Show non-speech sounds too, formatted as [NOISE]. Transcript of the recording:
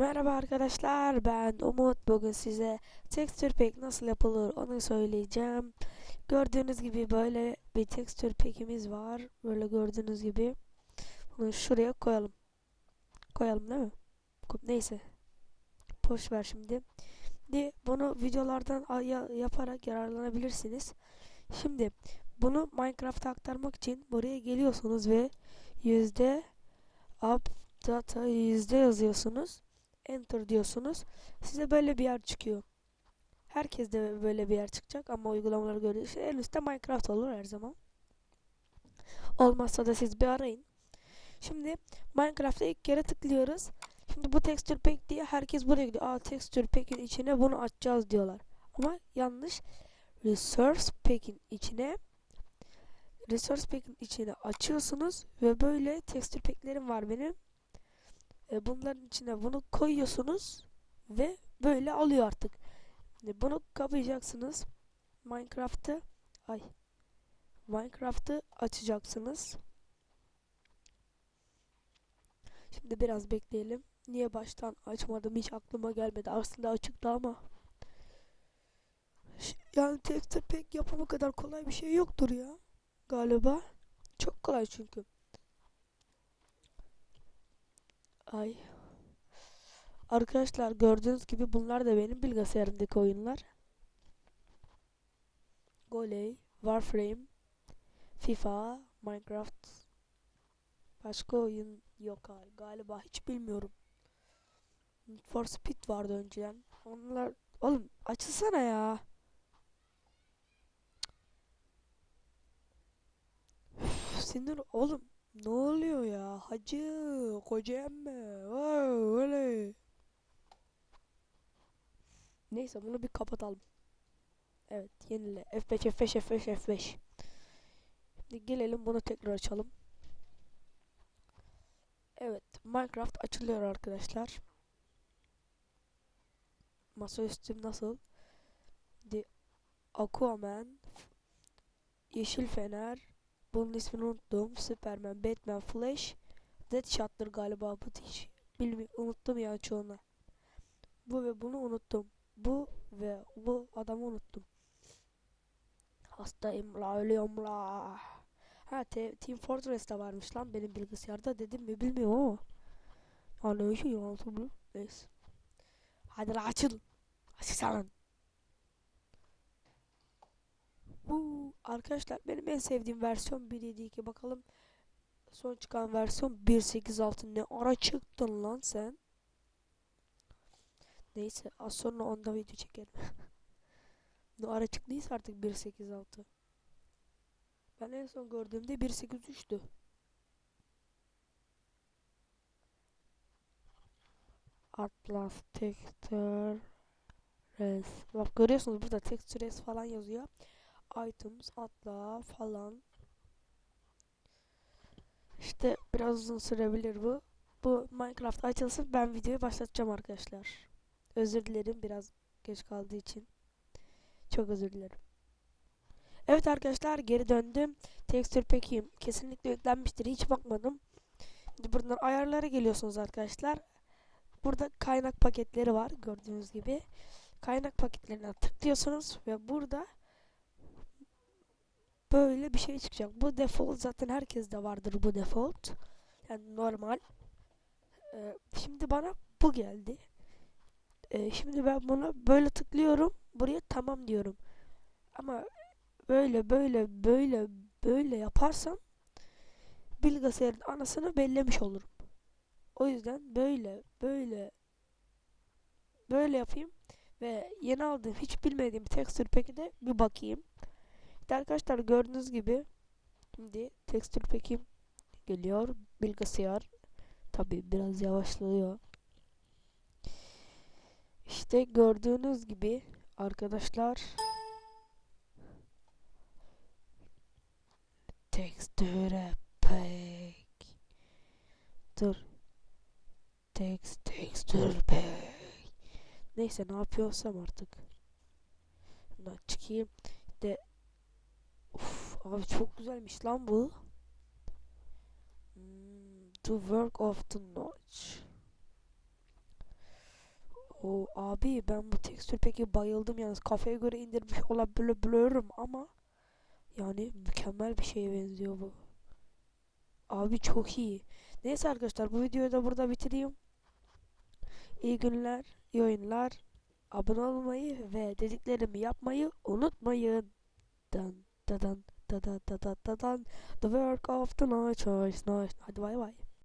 Merhaba arkadaşlar ben Umut bugün size texture pack nasıl yapılır onu söyleyeceğim. Gördüğünüz gibi böyle bir texture pack'imiz var. Böyle gördüğünüz gibi. Bunu şuraya koyalım. Koyalım değil mi? Neyse. Boş ver şimdi. Şimdi bunu videolardan yaparak yararlanabilirsiniz. Şimdi bunu Minecraft'a aktarmak için buraya geliyorsunuz ve yüzde up data yüzde yazıyorsunuz enter diyorsunuz. Size böyle bir yer çıkıyor. Herkes de böyle bir yer çıkacak ama uygulamaları göre işte en üstte Minecraft olur her zaman. Olmazsa da siz bir arayın. Şimdi Minecraft'a ilk kere tıklıyoruz. Şimdi bu texture pack diye herkes buraya gidiyor. Aa texture pack'in içine bunu açacağız diyorlar. Ama yanlış. Resource pack'in içine Resource pack'in içine açıyorsunuz ve böyle texture pack'lerim var benim. E, bunların içine bunu koyuyorsunuz ve böyle alıyor artık. Bunu kapayacaksınız. Minecraft'ı ay Minecraft'ı açacaksınız. Şimdi biraz bekleyelim. Niye baştan açmadım hiç aklıma gelmedi. Aslında açıktı ama. Yani texture pack yapımı kadar kolay bir şey yoktur ya. Galiba. Çok kolay çünkü. Ay. Arkadaşlar gördüğünüz gibi bunlar da benim bilgisayarımdaki oyunlar. Goley, Warframe, FIFA, Minecraft. Başka oyun yok gal- galiba hiç bilmiyorum. Need for Speed vardı önceden. Onlar oğlum açılsana ya. Sinir oğlum ne oluyor ya? Hacı, koca emme. Wow, öyle. Neyse bunu bir kapatalım. Evet yenile. F5 F5 F5 F5. Şimdi gelelim bunu tekrar açalım. Evet Minecraft açılıyor arkadaşlar. Masaüstüm nasıl? The Aquaman Yeşil Fener Bunun ismini unuttum. Superman, Batman, Flash Deadshot'tır galiba bu hiç bilmiyorum unuttum ya çoğunu. Bu ve bunu unuttum. Bu ve bu adamı unuttum. Hastayım la ölüyorum la. Ha te- Team Fortress de varmış lan benim bilgisayarda dedim mi bilmiyorum ama. Şey anlatabiliyor. Neyse. Hadi la açıl. Açılsana. Bu arkadaşlar benim en sevdiğim versiyon 1.7.2 bakalım son çıkan versiyon 1.8.6 ne ara çıktın lan sen? Neyse az sonra onda video çekerim. [LAUGHS] ne ara çıktıysa artık 1.8.6. Ben en son gördüğümde 1.8.3'tü. Atlas Texture Res. Bak görüyorsunuz burada Texture Res falan yazıyor. Items, atla falan. İşte biraz uzun sürebilir bu. Bu Minecraft açılsın ben videoyu başlatacağım arkadaşlar. Özür dilerim biraz geç kaldığı için. Çok özür dilerim. Evet arkadaşlar geri döndüm. Texture pack'im kesinlikle yüklenmiştir. Hiç bakmadım. Buradan ayarlara geliyorsunuz arkadaşlar. Burada kaynak paketleri var gördüğünüz gibi. Kaynak paketlerine tıklıyorsunuz ve burada böyle bir şey çıkacak. Bu default zaten herkeste vardır bu default. Yani normal. Ee, şimdi bana bu geldi. Ee, şimdi ben buna böyle tıklıyorum. Buraya tamam diyorum. Ama böyle böyle böyle böyle yaparsam bilgisayarın anasını bellemiş olurum. O yüzden böyle böyle böyle yapayım ve yeni aldığım hiç bilmediğim texture pack'e de bir bakayım. İşte arkadaşlar gördüğünüz gibi şimdi texture pack'im geliyor. Bilgisayar tabi biraz yavaşlıyor. İşte gördüğünüz gibi arkadaşlar texture pack dur text texture pack neyse ne yapıyorsam artık Bundan çıkayım abi çok güzelmiş lan bu Hmm, the work of the notch O abi ben bu tekstür peki bayıldım yalnız kafaya göre indirmiş olabiliyorum ama yani mükemmel bir şeye benziyor bu. Abi çok iyi. Neyse arkadaşlar bu videoyu da burada bitireyim. İyi günler, iyi oyunlar. Abone olmayı ve dediklerimi yapmayı unutmayın. Dan dadan dadan dadan dadan The work of the night choice night. Hadi bay bay.